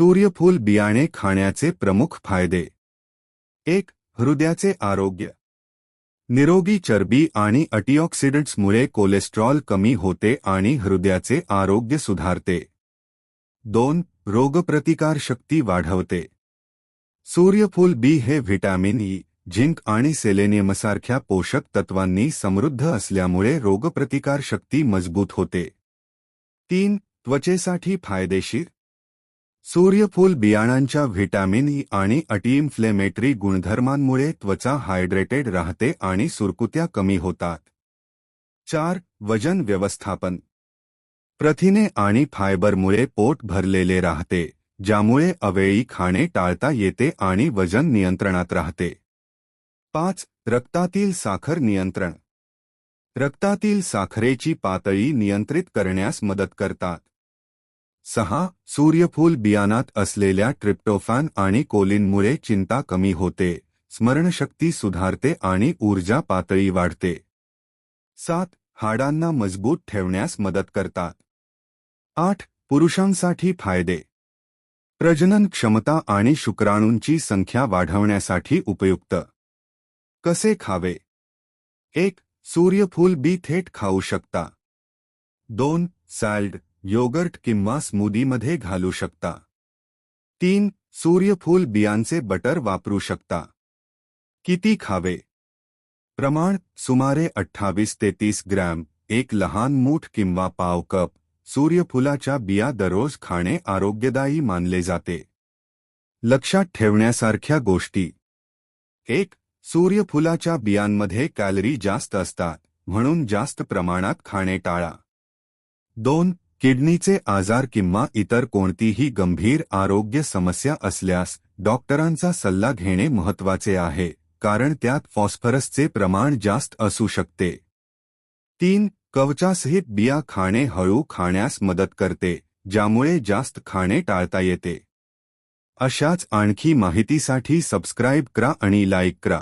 सूर्यफूल बियाणे खाण्याचे प्रमुख फायदे. एक हृदयाचे आरोग्य. निरोगी चरबी आणि अँटीऑक्सिडंट्समुळे कोलेस्ट्रॉल कमी होते आणि हृदयाचे आरोग्य सुधारते. दोन रोगप्रतिकारशक्ती वाढवते. सूर्यफूल बी हे व्हिटॅमिन ई झिंक आणि सेलेनियमसारख्या पोषक तत्वांनी समृद्ध असल्यामुळे रोगप्रतिकारशक्ती मजबूत होते. तीन त्वचेसाठी फायदेशीर. सूर्यफूल बियाणांच्या व्हिटॅमिन ई आणि अटीइन्फ्लेमेटरी गुणधर्मांमुळे त्वचा हायड्रेटेड राहते आणि सुरकुत्या कमी होतात. चार वजन व्यवस्थापन. प्रथिने आणि फायबरमुळे पोट भरलेले राहते ज्यामुळे अवेळी खाणे टाळता येते आणि वजन नियंत्रणात राहते. पाच रक्तातील साखर नियंत्रण. रक्तातील साखरेची पातळी नियंत्रित करण्यास मदत करतात. सहा सूर्यफूल बियाणात असलेल्या ट्रिप्टोफॅन आणि कोलिनमुळे चिंता कमी होते स्मरणशक्ती सुधारते आणि ऊर्जा पातळी वाढते. सात हाडांना मजबूत ठेवण्यास मदत करतात. आठ पुरुषांसाठी फायदे. प्रजनन क्षमता आणि शुक्राणूंची संख्या वाढवण्यासाठी उपयुक्त. कसे खावे? एक सूर्यफूल बी थेट खाऊ शकता. दोन सॅल्ड योगर्ट किंवा स्मूदीमध्ये घालू शकता. तीन सूर्यफूल बियांचे बटर वापरू शकता. किती खावे? प्रमाण सुमारे अठ्ठावीस ते तीस ग्रॅम एक लहान मूठ किंवा पाव कप. सूर्यफुलाच्या बिया दररोज खाणे आरोग्यदायी मानले जाते. लक्षात ठेवण्यासारख्या गोष्टी. एक सूर्यफुलाच्या बियांमध्ये कॅलरी जास्त असतात म्हणून जास्त प्रमाणात खाणे टाळा. दोन किडनीचे आजार किंवा इतर कोणतीही गंभीर आरोग्य समस्या असल्यास डॉक्टरांचा सल्ला घेणे महत्त्वाचे आहे कारण त्यात फॉस्फरसचे प्रमाण जास्त असू शकते. तीन कवचासहित बिया खाणे हळू खाण्यास मदत करते ज्यामुळे जास्त खाणे टाळता येते. अशाच आणखी माहितीसाठी सबस्क्राईब करा आणि लाईक करा.